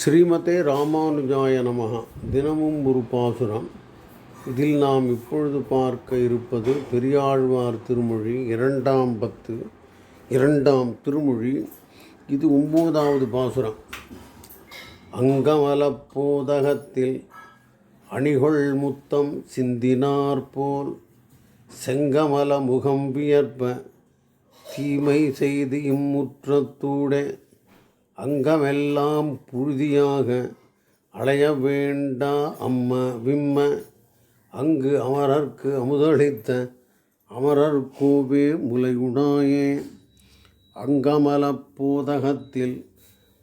ஸ்ரீமதே ராமானுஜாய நமகா தினமும் ஒரு பாசுரம். இதில் நாம் இப்பொழுது பார்க்க இருப்பது பெரியாழ்வார் திருமொழி இரண்டாம் பத்து இரண்டாம் திருமொழி. இது ஒம்போதாவது பாசுரம். அங்கமலப்போதகத்தில் அணிகொள் முத்தம் சிந்தினார் போல் செங்கமல முகம் வியர்ப்ப தீமை செய்து இம்முற்றத்தூடே அங்கமெல்லாம் புழுதியாக அலைய வேண்டா அம்ம விம்ம. அங்கு அமரர்க்கு அமுதளித்த அமரர் கோவே முலையுடாயே. அங்கமல போதகத்தில்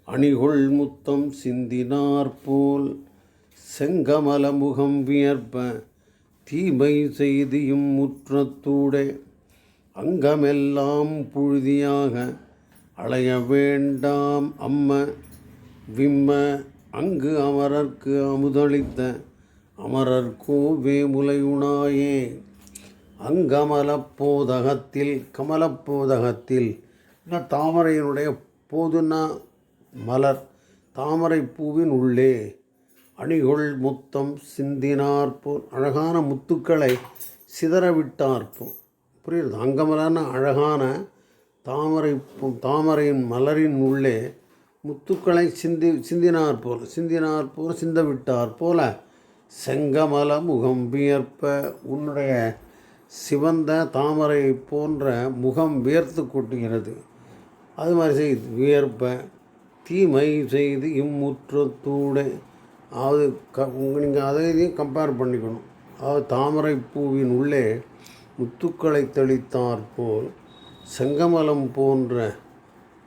அணிகொள் முத்தம் சிந்தினார்போல் செங்கமல முகம் வியர்ப்ப தீமை செய்தியும் முற்றத்தூடே. அங்கமெல்லாம் புழுதியாக அலைய வேண்டாம் அம்ம விம்ம அங்கு அமரர்க்கு அமுதளித்த அமரர் கோவே முலையுணாயே. அங்கமலப் போதகத்தில் கமலப்போதகத்தில் என்ன தாமரையினுடைய போதுன்னா மலர் தாமரை பூவின் உள்ளே. அணிகொள் முத்தம் சிந்தினார்போல் அழகான முத்துக்களை சிதறவிட்டார்போல். புரியுது? அங்கமலான அழகான தாமரை பூ- தாமரையின் மலரின் உள்ளே முத்துக்களை சிந்தி சிந்தினார் போல் சிந்தினார் போல் சிந்த விட்டார் போல செங்கமல முகம் வியர்ப்ப உன்னுடைய சிவந்த தாமரை போன்ற முகம் வியர்த்து கொட்டுகிறது. அது மாதிரி செய்து வியர்ப்ப தீமை செய்து இம்முற்றத்தூடு அது க நீங்கள் அதை இதையும் கம்பேர் பண்ணிக்கணும். அதாவது தாமரை பூவின் உள்ளே முத்துக்களை தெளித்தார் போல் செங்கமலம் போன்ற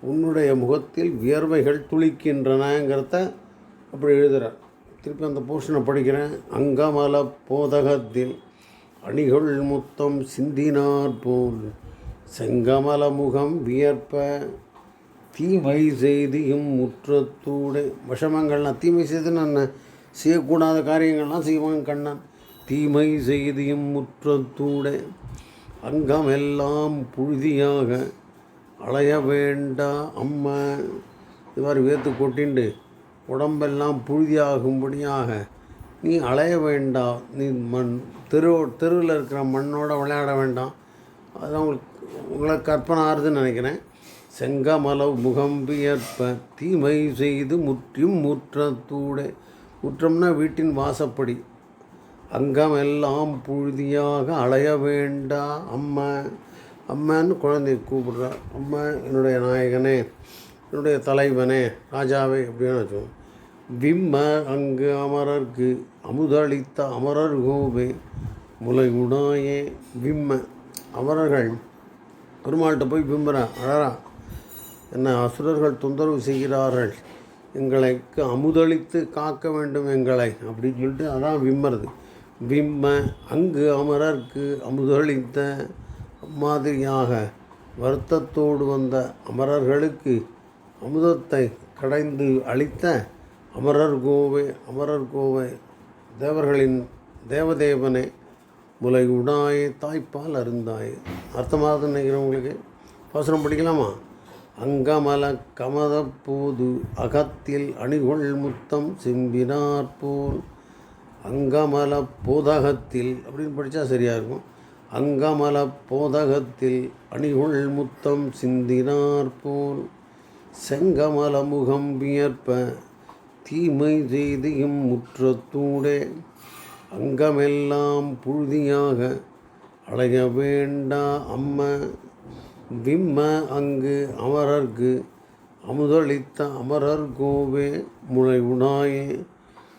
உன்னுடைய முகத்தில் வியர்வைகள் துளிக்கின்றனங்கிறத அப்படி எழுதுகிறார் திருப்பி அந்த போர்ஷனை படிக்கிறேன். அங்கமல போதகத்தில் அணிகள் முத்தம் சிந்தினார் போல் செங்கமல முகம் வியர்ப்ப தீமை செய்தியும் முற்றத்தூடு. முற்றத்தூடே விஷமங்கள்லாம் தீமை செய்து நான் செய்யக்கூடாத காரியங்கள்லாம் செய்வாங்க கண்ணன். தீமை செய்தியும் இம் அங்கமெல்லாம் புழுதியாக அலைய வேண்டா அம்மா. இது மாதிரி வேர்த்து கொட்டிண்டு உடம்பெல்லாம் புழுதியாகும்படியாக நீ அலைய வேண்டாம் நீ மண் தெரு தெருவில் இருக்கிற மண்ணோட விளையாட வேண்டாம் அது உங்களுக்கு உங்களை கற்பனை ஆறுதுன்னு நினைக்கிறேன். செங்கமலவு முகம் வியற்ப தீமை செய்து முற்றும் முற்றத்தூடே முற்றம்னா வீட்டின் வாசப்படி. அங்கமெல்லாம் புழுதியாக அலைய வேண்டா அம்மா. அம்மான்னு குழந்தைய கூப்பிடுறார் அம்மா என்னுடைய நாயகனே என்னுடைய தலைவனே ராஜாவே அப்படின்னு வச்சோம் விம்ம அங்கு அமரர்க்கு அமுதளித்த அமரர் கோவே முலை உடாயே விம்ம. அமரர்கள் பெருமாள்கிட்ட போய் விம்புறா அழறா. என்ன அசுரர்கள் தொந்தரவு செய்கிறார்கள். எங்களுக்கு அமுதளித்து காக்க வேண்டும் எங்களை அப்படின்னு சொல்லிட்டு அதான் விம்மறது. விம்ம அங்கு அமரர்க்கு அமுதளித்த மாதிரியாக வருத்தத்தோடு வந்த அமரர்களுக்கு அமுதத்தை கடைந்து அளித்த அமரர் கோவை அமரர் கோவை தேவர்களின் தேவதேவனே முலை உடாயே தாய்ப்பால் அருந்தாய். அர்த்தமாக நினைக்கிறவங்களுக்கு பாசனம் படிக்கலாமா? அங்கமல கமத போது அகத்தில் அணிகொள் முத்தம் செம்பினார் போல். அங்கமல போதகத்தில் அப்படின்னு படித்தா சரியாக இருக்கும். அங்கமல போதகத்தில் அணிகுள் முத்தம் சிந்தினார் போல் செங்கமல முகம் வியற்ப தீமை செய்தியும் முற்றத்தூடே அங்கமெல்லாம் புழுதியாக அலைய வேண்டா அம்ம. விம்ம அங்கு அமரர்க்கு அமுதளித்த அமரர் கோவே முளைவுடாயே